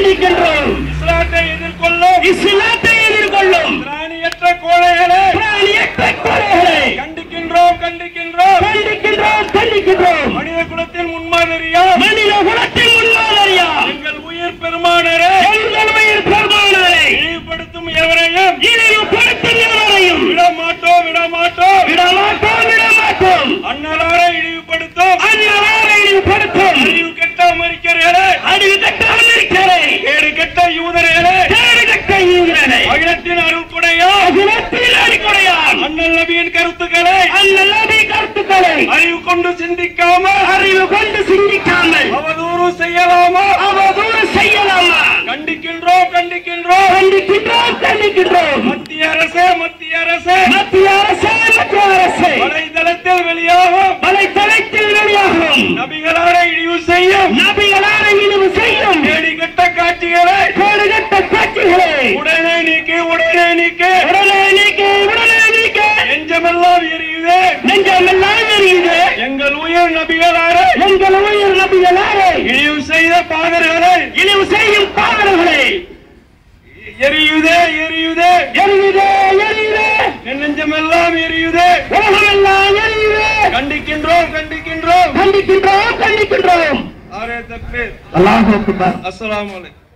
கண்டிக்கின்றோம். இஸ்லாத்தை எதிர்கொள்ளும். இஸ்லாத்தை எதிர்கொள்ளும். திராணியற்ற கோழைகளை. பிராணியற்ற கொலைகளை கண்டிக்கின்றோம் கண்டிக்கின்றோம். கண்டிக்கின்றோம் கண்டிக்கின்றோம். மனித குலத்தின் முன்மாதிரியா? மனித குலத்தின் முன்மாதிரியா? எங்கள் உயிர் பெருமானரே. எங்கள் உயிர் பெருமானாரை. இழிவுபடுத்தும் எவரையும் இழிவுபடுத்தும் எவரையும் விட மாட்டோம் விட மாட்டோம் விடமாட்டோம் விடமாட்டோம். அன்னலாரை இழிவுபடுத்தும். அந்நவாரை இழிவுபடுத்தும். அறிவு கெட்ட அமெரிக்கர்களே அறிவு கட்ட அமெரிக்கரை கொண்டு சிந்திக்காம அறிவு கொண்டு சிந்திக்காமல். அவதூறு செய்யலாமா? அவதூறு செய்யலாமா? கண்டிக்கின்றோம் கண்டிக்கின்றோம். கண்டிக்கின்றோம் கண்டிக்கின்றோம். மத்திய அரசே மத்திய அரசே. மத்திய அரசே மத்திய அரசே. வலைதளத்தில் வெளியாகும். வலைத்தளத்தில் வெளியாகும். நபிகளாரை இழிவு செய்யும். நபிகளான இழிவு செய்யும். கேடி கெட்ட காட்சிகளை. கேடுகட்ட காட்சிகளை. உடனே நீக்கி உடனே நீக்கி. உடனே நீக்க உடனே நீக்க. நெஞ்சமெல்லாம் எரியுது நெஞ்சமெல்லாம் எரியுது எங்கள் உயிர் நபிகளாரை எங்கள் நபிகளாரை இழிவு செய்த பாதர்களை இழிவு செய்யும் பாவர்களை எரியுதே எரியுதே. எரியுதே எரியுதே. நெஞ்சமெல்லாம் எரியுதே. உலகமெல்லாம் எரியுது. கண்டிக்கின்றோம் கண்டிக்கின்றோம். கண்டிக்கின்றோம் கண்டிக்கின்றோம். அல்லாஹ் அஸ்ஸலாமு அலைக்கும்.